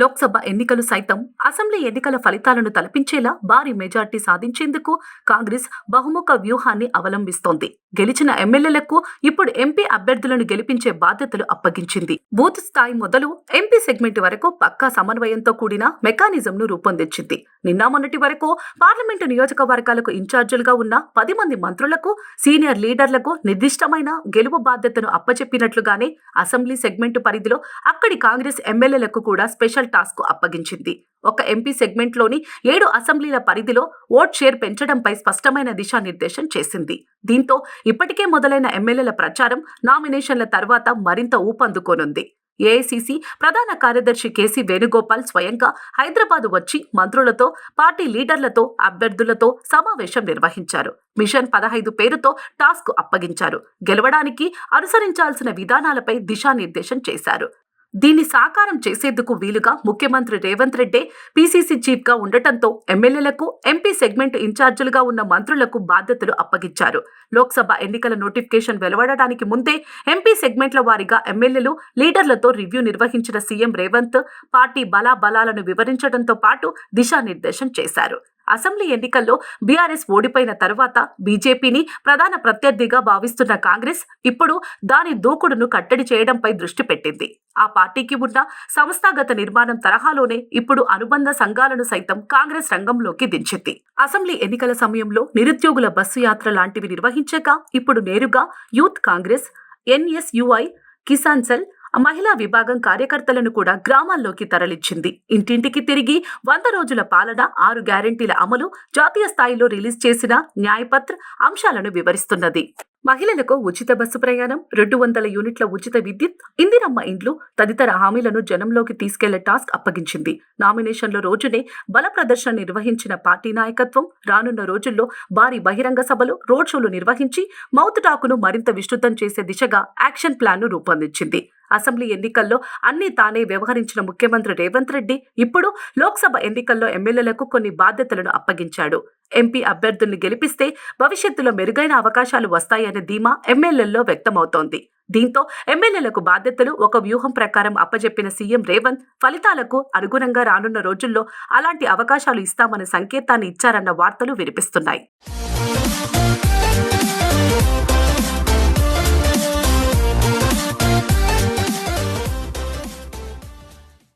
లోక్సభ ఎన్నికలు సైతం అసెంబ్లీ ఎన్నికల ఫలితాలను తలపించేలా భారీ మెజార్టీ సాధించేందుకు కాంగ్రెస్ బహుముఖ వ్యూహాన్ని అవలంబిస్తోంది. గెలిచిన ఎమ్మెల్యేలకు ఇప్పుడు ఎంపీ అభ్యర్థులను గెలిపించే బాధ్యతలు అప్పగించింది. బూత్ స్థాయి మొదలు ఎంపీ సెగ్మెంట్ వరకు పక్కా సమన్వయంతో కూడిన మెకానిజంను రూపొందించింది. నిన్న మొన్నటి వరకు పార్లమెంటు నియోజకవర్గాలకు ఇన్ఛార్జీలుగా ఉన్న పది మంది మంత్రులకు సీనియర్ లీడర్లకు నిర్దిష్టమైన గెలుపు బాధ్యతను అప్పచెప్పినట్లుగానే అసెంబ్లీ సెగ్మెంట్ పరిధిలో అక్కడి కాంగ్రెస్ ఎమ్మెల్యేలకు కూడా స్పెషల్ టాస్క్ అప్పగించింది. ఒక ఎంపీ సెగ్మెంట్లోని ఏడు అసెంబ్లీల పరిధిలో ఓట్ షేర్ పెంచడంపై స్పష్టమైన దిశానిర్దేశం చేసింది. దీంతో ఇప్పటికే మొదలైన ఎమ్మెల్యేల ప్రచారం నామినేషన్ల తర్వాత మరింత ఊపందుకోనుంది. ఏఐసిసి ప్రధాన కార్యదర్శి కేసీ వేణుగోపాల్ స్వయంగా హైదరాబాద్ వచ్చి మంత్రులతో పార్టీ లీడర్లతో అభ్యర్థులతో సమావేశం నిర్వహించారు. మిషన్ పదహైదు పేరుతో టాస్క్ అప్పగించారు. గెలవడానికి అనుసరించాల్సిన విధానాలపై దిశానిర్దేశం చేశారు. దీన్ని సాకారం చేసేందుకు వీలుగా ముఖ్యమంత్రి రేవంత్ రెడ్డి పీసీసీ చీఫ్గా ఉండటంతో ఎమ్మెల్యేలకు ఎంపీ సెగ్మెంట్ ఇన్ఛార్జీలుగా ఉన్న మంత్రులకు బాధ్యతలు అప్పగించారు. లోక్సభ ఎన్నికల నోటిఫికేషన్ వెలువడడానికి ముందే ఎంపీ సెగ్మెంట్ల వారీగా ఎమ్మెల్యేలు లీడర్లతో రివ్యూ నిర్వహించిన సీఎం రేవంత్ పార్టీ బలాబలాలను వివరించడంతో పాటు దిశానిర్దేశం చేశారు. అసెంబ్లీ ఎన్నికల్లో బీఆర్ఎస్ ఓడిపోయిన తర్వాత బీజేపీని ప్రధాన ప్రత్యర్థిగా భావిస్తున్న కాంగ్రెస్ ఇప్పుడు దాని దూకుడును కట్టడి చేయడంపై దృష్టి పెట్టింది. ఆ పార్టీకి ఉన్న సంస్థాగత నిర్మాణం తరహాలోనే ఇప్పుడు అనుబంధ సంఘాలను సైతం కాంగ్రెస్ రంగంలోకి దించింది. అసెంబ్లీ ఎన్నికల సమయంలో నిరుద్యోగుల బస్సు యాత్ర లాంటివి నిర్వహించక ఇప్పుడు నేరుగా యూత్ కాంగ్రెస్ ఎన్ఎస్యుఐ కిసాన్ సెల్ మహిళా విభాగం కార్యకర్తలను కూడా గ్రామాల్లోకి తరలించింది. ఇంటింటికి తిరిగి వంద రోజుల పాలన ఆరు గ్యారెంటీల అమలు జాతీయ స్థాయిలో రిలీజ్ చేసిన న్యాయపత్ర అంశాలను వివరిస్తున్నది. మహిళలకు ఉచిత బస్సు ప్రయాణం రెండు వందల యూనిట్ల ఉచిత విద్యుత్ ఇందిరమ్మ ఇండ్లు తదితర హామీలను జనంలోకి తీసుకెళ్ళే టాస్క్ అప్పగించింది. నామినేషన్ల రోజునే బల ప్రదర్శన నిర్వహించిన పార్టీ నాయకత్వం రానున్న రోజుల్లో భారీ బహిరంగ సభలు రోడ్ షోలు నిర్వహించి మౌత్ టాకును మరింత విస్తృతం చేసే దిశగా యాక్షన్ ప్లాన్ను రూపొందించింది. అసెంబ్లీ ఎన్నికల్లో అన్ని తానే వ్యవహరించిన ముఖ్యమంత్రి రేవంత్ రెడ్డి ఇప్పుడు లోక్సభ ఎన్నికల్లో ఎమ్మెల్యేలకు కొన్ని బాధ్యతలను అప్పగించాడు. ఎంపీ అభ్యర్థుల్ని గెలిపిస్తే భవిష్యత్తులో మెరుగైన అవకాశాలు వస్తాయనే ధీమా ఎమ్మెల్యేల్లో వ్యక్తమవుతోంది. దీంతో ఎమ్మెల్యేలకు బాధ్యతలు ఒక వ్యూహం ప్రకారం అప్పజెప్పిన సీఎం రేవంత్ ఫలితాలకు అనుగుణంగా రానున్న రోజుల్లో అలాంటి అవకాశాలు ఇస్తామనే సంకేతాన్ని ఇచ్చారన్న వార్తలు వినిపిస్తున్నాయి.